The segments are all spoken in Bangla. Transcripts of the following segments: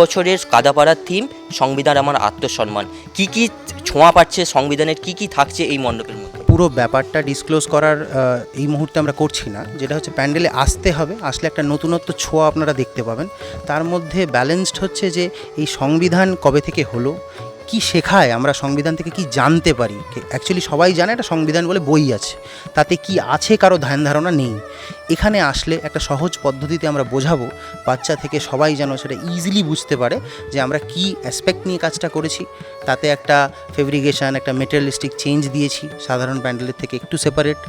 বছরের কাদাপাড়ার থিম সংবিধান আমার আত্মসম্মান। কি কি ছোঁয়া পাচ্ছে সংবিধানের, কি কি থাকছে এই মণ্ডপের মধ্যে? পুরো ব্যাপারটা ডিসক্লোজ করার এই মুহূর্তে আমরা করছি না। যেটা হচ্ছে প্যান্ডেলে আসতে হবে, আসলে একটা নতুনত্ব ছোঁয়া আপনারা দেখতে পাবেন। তার মধ্যে ব্যালেন্সড হচ্ছে যে এই সংবিধান কবে থেকে হলো কি শেখায়, আমরা সংবিধান থেকে কি জানতে পারি? অ্যাকচুয়ালি সবাই জানে একটা সংবিধান বলে বই আছে। তাতে কি আছে কারও ধ্যান ধারণা নেই। এখানে আসলে একটা সহজ পদ্ধতিতে আমরা বোঝাবো, বাচ্চা থেকে সবাই যেন সেটা ইজিলি বুঝতে পারে যে আমরা কি অ্যাসপেক্ট নিয়ে কাজটা করেছি। তাতে একটা ফেব্রিকেশন একটা মেটেরিয়ালিস্টিক চেঞ্জ দিয়েছি, সাধারণ প্যান্ডেলের থেকে একটু সেপারেট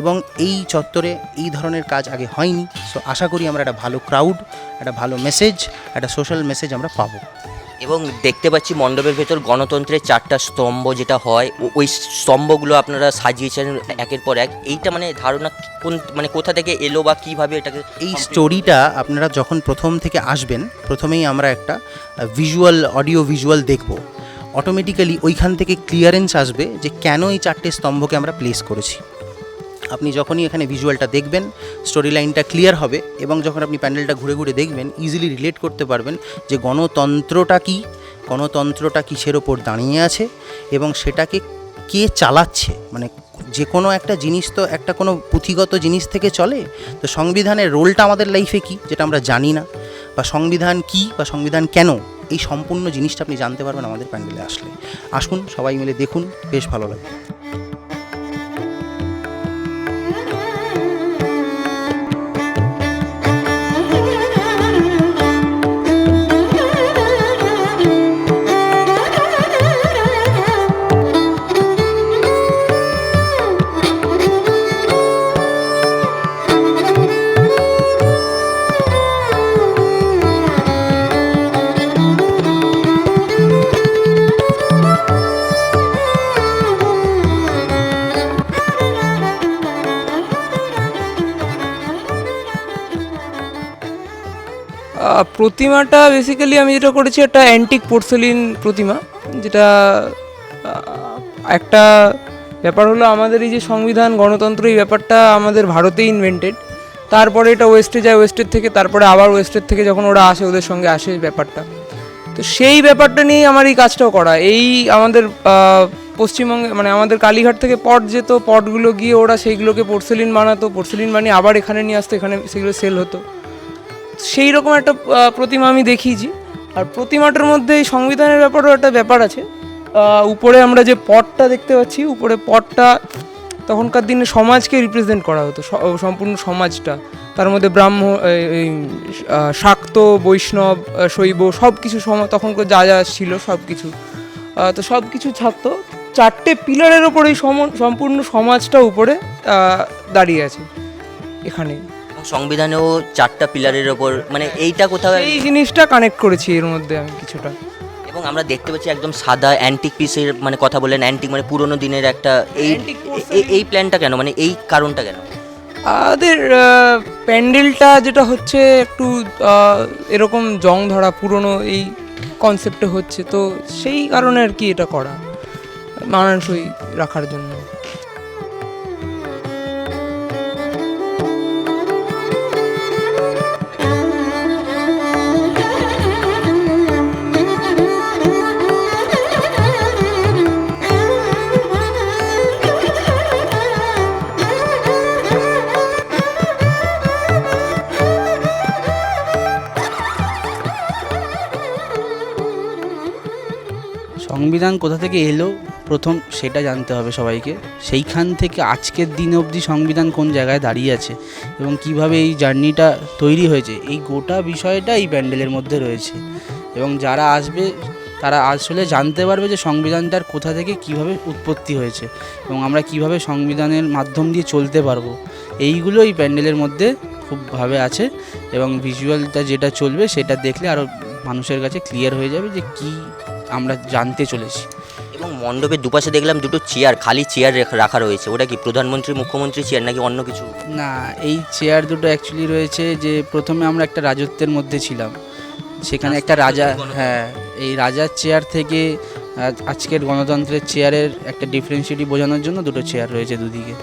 এবং এই চত্বরে এই ধরনের কাজ আগে হয়নি। সো আশা করি আমরা একটা ভালো ক্রাউড একটা ভালো মেসেজ একটা সোশ্যাল মেসেজ আমরা পাবো। এবং দেখতে পাচ্ছি মণ্ডপের ভেতর গণতন্ত্রের চারটা স্তম্ভ যেটা হয় ওই স্তম্ভগুলো আপনারা সাজিয়েছেন একের পর এক। এইটা মানে ধারণা কোন মানে কোথা থেকে এলো বা কীভাবে এটাকে এই স্টোরিটা আপনারা যখন প্রথম থেকে আসবেন প্রথমেই আমরা একটা ভিজুয়াল অডিও ভিজুয়াল দেখব। অটোমেটিক্যালি ওইখান থেকে ক্লিয়ারেন্স আসবে যে কেন এই চারটে স্তম্ভকে আমরা প্লেস করেছি। আপনি যখনই এখানে ভিজুয়ালটা দেখবেন স্টোরি লাইনটা ক্লিয়ার হবে এবং যখন আপনি প্যান্ডেলটা ঘুরে ঘুরে দেখবেন ইজিলি রিলেট করতে পারবেন যে গণতন্ত্রটা কি, গণতন্ত্রটা কিসের ওপর দাঁড়িয়ে আছে এবং সেটাকে কে চালাচ্ছে? মানে যে কোনো একটা জিনিস তো একটা কোনো পুঁথিগত জিনিস থেকে চলে। তো সংবিধানের রোলটা আমাদের লাইফে কি, যেটা আমরা জানি না? বা সংবিধান কি বা সংবিধান কেন? এই সম্পূর্ণ জিনিসটা আপনি জানতে পারবেন আমাদের প্যান্ডেলে আসলে। আসুন, সবাই মিলে দেখুন, বেশ ভালো লাগবে। প্রতিমাটা বেসিক্যালি আমি যেটা করেছি একটা অ্যান্টিক পোর্সেলিন প্রতিমা, যেটা একটা ব্যাপার হলো আমাদের এই যে সংবিধান, গণতন্ত্র এই ব্যাপারটা আমাদের ভারতেই ইনভেন্টেড তারপরে এটা ওয়েস্টে যায় ওয়েস্টের থেকে, তারপরে আবার ওয়েস্টের থেকে যখন ওরা আসে, ওদের সঙ্গে আসে ব্যাপারটা। তো সেই ব্যাপারটা নিয়েই আমার এই কাজটাও করা। এই আমাদের পশ্চিমবঙ্গে মানে আমাদের কালীঘাট থেকে পট যেত, পটগুলো গিয়ে ওরা সেইগুলোকে পোর্সেলিন বানাতো। পোর্সেলিন বানিয়ে আবার এখানে নিয়ে আসতো, এখানে সেগুলো সেল হতো। সেই রকম একটা প্রতিমা আমি দেখিয়েছি। আর প্রতিমাটার মধ্যে এই সংবিধানের ব্যাপারও একটা ব্যাপার আছে। উপরে আমরা যে পটটা দেখতে পাচ্ছি, উপরে পটটা তখনকার দিনে সমাজকে রিপ্রেজেন্ট করা হতো সম্পূর্ণ সমাজটা। তার মধ্যে ব্রাহ্ম শাক্ত, বৈষ্ণব শৈব সব কিছু তখনকার যা যা ছিল সব কিছু তো সব কিছু থাকতো চারটে পিলারের ওপর সম্পূর্ণ সমাজটা উপরে দাঁড়িয়ে আছে এখানে সংবিধানেও চারটা পিলারের ওপর মানে এইটা কোথাও এই জিনিসটা কানেক্ট করেছি এর মধ্যে আমি কিছুটা। এবং আমরা দেখতে পাচ্ছি একদম সাদা অ্যান্টিক পিসের মানে কথা বললেন অ্যান্টিক মানে পুরোনো দিনের একটা এই এই প্ল্যানটা কেন? মানে এই কারণটা কেন? আমাদের প্যান্ডেলটা যেটা হচ্ছে একটু এরকম জং ধরা পুরনো এই কনসেপ্টে হচ্ছে তো সেই কারণে আর কি এটা করা মানানসই রাখার জন্য। সংবিধান কোথা থেকে এলো? প্রথম সেটা জানতে হবে সবাইকে। সেইখান থেকে আজকের দিন অবধি সংবিধান কোন জায়গায় দাঁড়িয়ে আছে এবং কীভাবে এই জার্নিটা তৈরি হয়েছে, এই গোটা বিষয়টা এই প্যান্ডেলের মধ্যে রয়েছে। এবং যারা আসবে, তারা আসলে জানতে পারবে যে সংবিধানটার কোথা থেকে কীভাবে উৎপত্তি হয়েছে এবং আমরা কীভাবে সংবিধানের মাধ্যম দিয়ে চলতে পারব। এইগুলো এই প্যান্ডেলের মধ্যে খুবভাবে আছে এবং ভিজুয়ালটা যেটা চলবে, সেটা দেখলে আরও মানুষের কাছে ক্লিয়ার হয়ে যাবে যে কি আমরা জানতে চলেছি। এবং মণ্ডপের দুপাশে দেখলাম দুটো চেয়ার খালি চেয়ার রাখা রয়েছে। ওটা কি প্রধানমন্ত্রী মুখ্যমন্ত্রী চেয়ার নাকি অন্য কিছু? না এই চেয়ার দুটো অ্যাকচুয়ালি রয়েছে যে প্রথমে আমরা একটা রাজত্বের মধ্যে ছিলাম। সেখানে একটা রাজা হ্যাঁ এই রাজার চেয়ার থেকে আজকের গণতন্ত্রের চেয়ারের একটা ডিফারেন্সিটি বোঝানোর জন্য দুটো চেয়ার রয়েছে দুদিকে।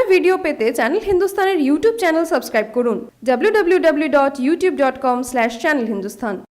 বিষয়ে ভিডিও পেতে চ্যানেল হিন্দুস্তানের ইউটিউব চ্যানেল সাবস্ক্রাইব করুন। www.youtube.com/channelhindustan